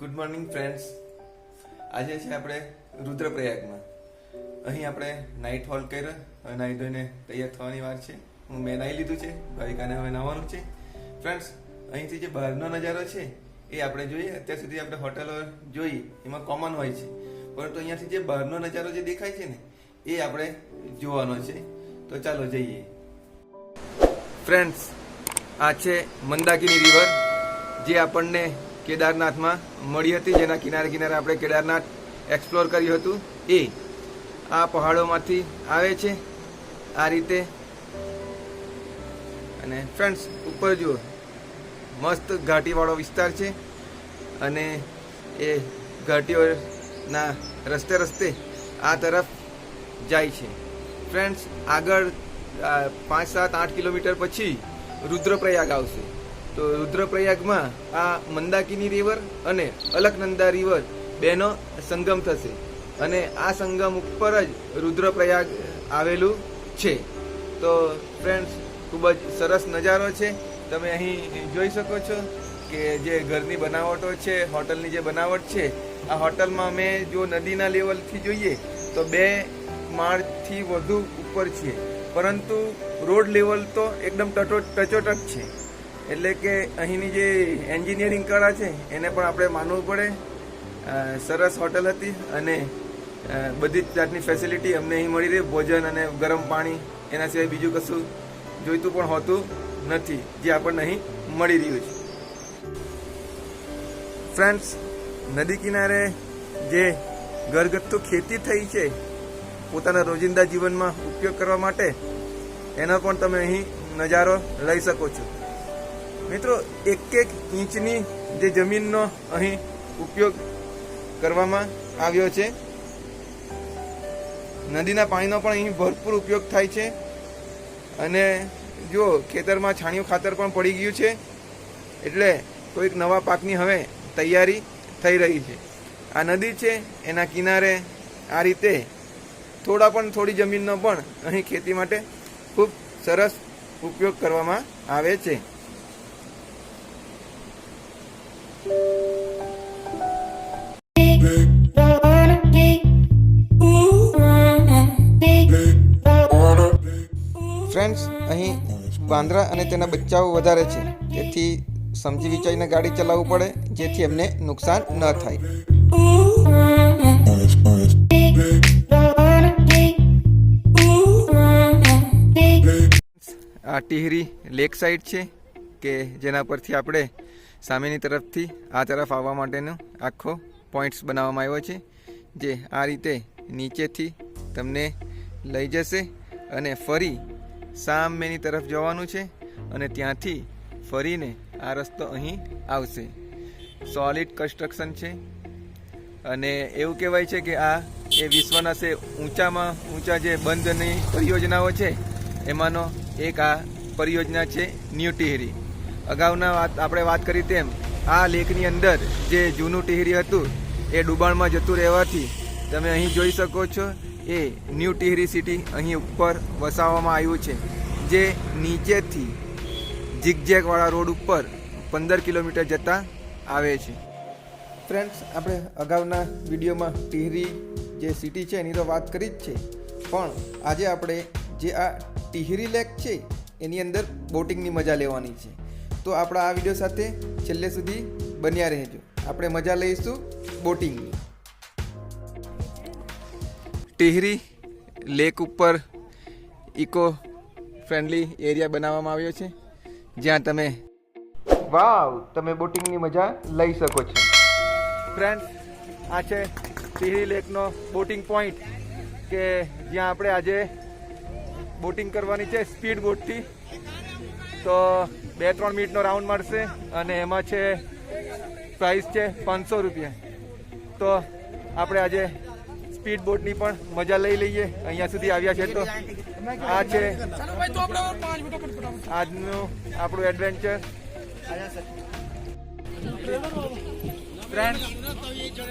Good morning friends આજે છે આપણે રુદ્રપ્રયાગમાં. અહીં આપણે નાઇટ હોલ કર્યો. હવે નાહી ધોઈને તૈયાર થવાની વાર છે. હું મેં નાહી લીધું છે. ભાવિકાને હવે નાહવાનું છે. ફ્રેન્ડ્સ અહીંથી જે બહારનો નજારો છે, એ આપણે જોઈએ. અત્યાર સુધી આપણે હોટલો જોઈ એમાં કોમન હોય છે. પરંતુ અહીંયાથી જે બહારનો નજારો જે દેખાય છે ને, એ આપણે જોવાનો છે. તો ચાલો જઈએ. ફ્રેન્ડ્સ આ છે મંદાકિની રિવર જે આપણને કેદારનાથમાં મળી હતી, જેના કિનારે કિનારે આપણે કેદારનાથ એક્સપ્લોર કર્યું હતું. એ આ પહાડોમાંથી આવે છે. આ રીતે અને ફ્રેન્ડ્સ ઉપર જુઓ. મસ્ત ઘાટીવાળો વિસ્તાર છે અને એ ઘાટીઓના રસ્તે રસ્તે આ તરફ જાય છે. ફ્રેન્ડ્સ આગળ પાંચ, સાત, આઠ કિલોમીટર પછી રુદ્રપ્રયાગ આવશે. તો રુદ્રપ્રયાગમાં આ મંદાકિની રિવર અને અલકનંદા રિવર બેનો સંગમ થશે. અને આ સંગમ ઉપર જ રુદ્રપ્રયાગ આવેલું છે. તો ફ્રેન્ડ્સ ખૂબ જ સરસ નજારો છે. તમે અહીં જોઈ શકો છો કે જે ઘરની બનાવટો છે, હોટલની જે બનાવટ છે, આ હોટલમાં અમે જો નદીના લેવલથી જોઈએ તો બે માળથી વધુ ઉપર છીએ. પરંતુ રોડ લેવલ તો એકદમ ટચો ટચોટચ છે. એટલે કે અહીંની જે એન્જિનિયરિંગ કળા છે, એને પણ આપણે માનવું પડે. સરસ હોટલ હતી અને બધી જ જાતની ફેસિલિટી અમને અહીં મળી રહી. ભોજન અને ગરમ પાણી, એના સિવાય બીજું કશું જોઈતું પણ હોતું નથી, જે આપણને અહીં મળી રહ્યું છે. ફ્રેન્ડ્સ નદી કિનારે જે ઘરગથ્થુ ખેતી થઈ છે, પોતાના રોજિંદા જીવનમાં ઉપયોગ કરવા માટે, એનો પણ તમે અહીં નજારો લઈ શકો છો. મિત્રો એક એક ઇંચની જે જમીનનો અહીં ઉપયોગ કરવામાં આવ્યો છે. નદીના પાણીનો પણ અહીં ભરપૂર ઉપયોગ થાય છે. અને જો ખેતરમાં છાણિયું ખાતર પણ પડી ગયું છે, એટલે કોઈક નવા પાકની હવે તૈયારી થઈ રહી છે. આ નદી છે, એના કિનારે આ રીતે થોડા પણ થોડી જમીનનો પણ અહીં ખેતી માટે ખૂબ સરસ ઉપયોગ કરવામાં આવે છે. વાંદરા અને તેના બચ્ચાઓ વધારે છે. તેથી સમજી વિચારીને ગાડી ચલાવવું પડે, જેથી એમને નુકસાન ન થાય. આ ટિહરી લેક સાઈડ છે, કે જેના પરથી આપણે સામેની તરફથી આ તરફ આવવા માટેનો આખો પોઈન્ટ્સ બનાવવામાં આવ્યો છે, જે આ રીતે નીચેથી તમને લઈ જશે અને ફરી સામેની તરફ જવાનું છે અને ત્યાંથી ફરીને આ રસ્તો અહીં આવશે. સોલિડ કન્સ્ટ્રક્શન છે. અને એવું કહેવાય છે કે આ એ વિશ્વના છે ઊંચામાં ઊંચા જે બંધની પરિયોજનાઓ છે, એમાંનો એક આ પરિયોજના છે ન્યૂ ટિહરી અગાઉના વાત, આપણે વાત કરી તેમ, આ લેકની અંદર જે જૂનું ટિહરી હતું, એ ડુબાણમાં જતું રહેવાથી તમે અહીં જોઈ શકો છો એ ન્યૂ ટિહરી સિટી અહીં ઉપર વસાવવામાં આવ્યું છે, જે નીચેથી ઝિગઝેગવાળા રોડ ઉપર પંદર કિલોમીટર જતા આવે છે. ફ્રેન્ડ્સ, આપણે અગાઉના વિડીયોમાં ટિહરી જે સિટી છે, એની તો વાત કરી જ છે, પણ આજે આપણે જે આ ટિહરી લેક છે, એની અંદર બોટિંગની મજા લેવાની છે. તો આપણા આ વીડિયો સાથે છેલ્લે સુધી બન્યા રહેજો. આપણે મજા લઈશું બોટિંગની. ટિહરી લેક ઉપર ઇકો ફ્રેન્ડલી એરિયા બનાવવામાં આવ્યો છે. જ્યાં તમે વાવ તમે બોટિંગની મજા લઈ શકો છો. ફ્રેન્ડ આ છે ટિહરી લેકનો બોટિંગ પોઈન્ટ કે જ્યાં આપણે આજે બોટિંગ કરવાની છે સ્પીડ બોટથી. તો બે ત્રણ મિનિટનો રાઉન્ડ મળશે અને એમાં છે પ્રાઇસ છે પાંચસો રૂપિયા. તો આપણે આજે સ્પીડ બોટની પણ મજા લઈ લઈએ. અહીંયા સુધી આવ્યા છે તો આ છે આજનું આપણું એડવેન્ચર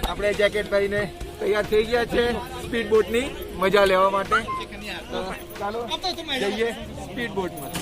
આપણે જેકેટ પહેરીને તૈયાર થઈ ગયા છે સ્પીડ બોટની મજા લેવા માટે. ચાલો જઈએ સ્પીડ બોટમાં.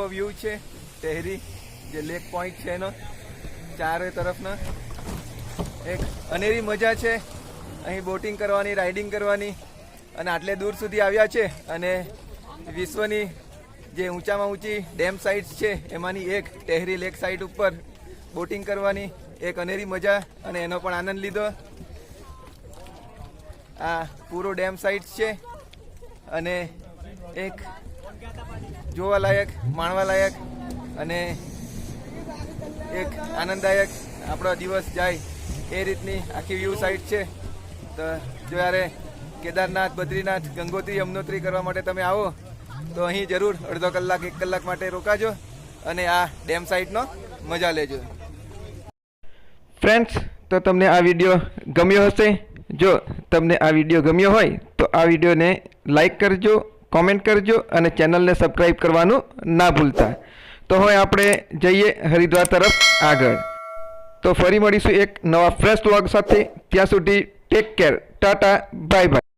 આખો વ્યૂ છે. ટેહરી, જે લેક પોઈન્ટ છે એનો. ચારે તરફનો. એક અનેરી મજા છે. અહીં બોટિંગ કરવાની રાઇડિંગ કરવાની. અને આટલે દૂર સુધી આવ્યા છે. અને વિશ્વની જે ઊંચામાં ઊંચી ડેમ સાઇટ્સ છે, એમાંની એક ટેહરી લેક સાઇટ ઉપર બોટિંગ કરવાની. એક અનેરી મજા અને એનો પણ આનંદ લીધો. આ પૂરો ડેમ સાઇટ્સ છે. અને એક જોવાલાયક, માણવાલાયક અને એક આનંદદાયક આપણો દિવસ જાય એ રીતની આખી વ્યૂ સાઇટ છે. તો જો યારે કેદારનાથ, બદ્રીનાથ, ગંગોત્રી, યમનોત્રી કરવા માટે તમે આવો, તો અહીં જરૂર અડધો કલાક, એક કલાક માટે રોકાજો અને આ ડેમ સાઇટનો મજા લેજો. ફ્રેન્ડ્સ, તો તમને આ વીડિયો ગમ્યો હશે? જો તમને આ વીડિયો ગમ્યો હોય, તો આ વિડીયોને લાઈક કરજો કોમેન્ટ કરજો અને ચેનલને સબસ્ક્રાઈબ કરવાનું ના ભૂલતા. તો હવે આપણે જઈએ હરિદ્વાર તરફ આગળ. તો ફરી મળીશું એક નવા ફ્રેશ વ્લોગ સાથે. ત્યાં સુધી take care tata bye bye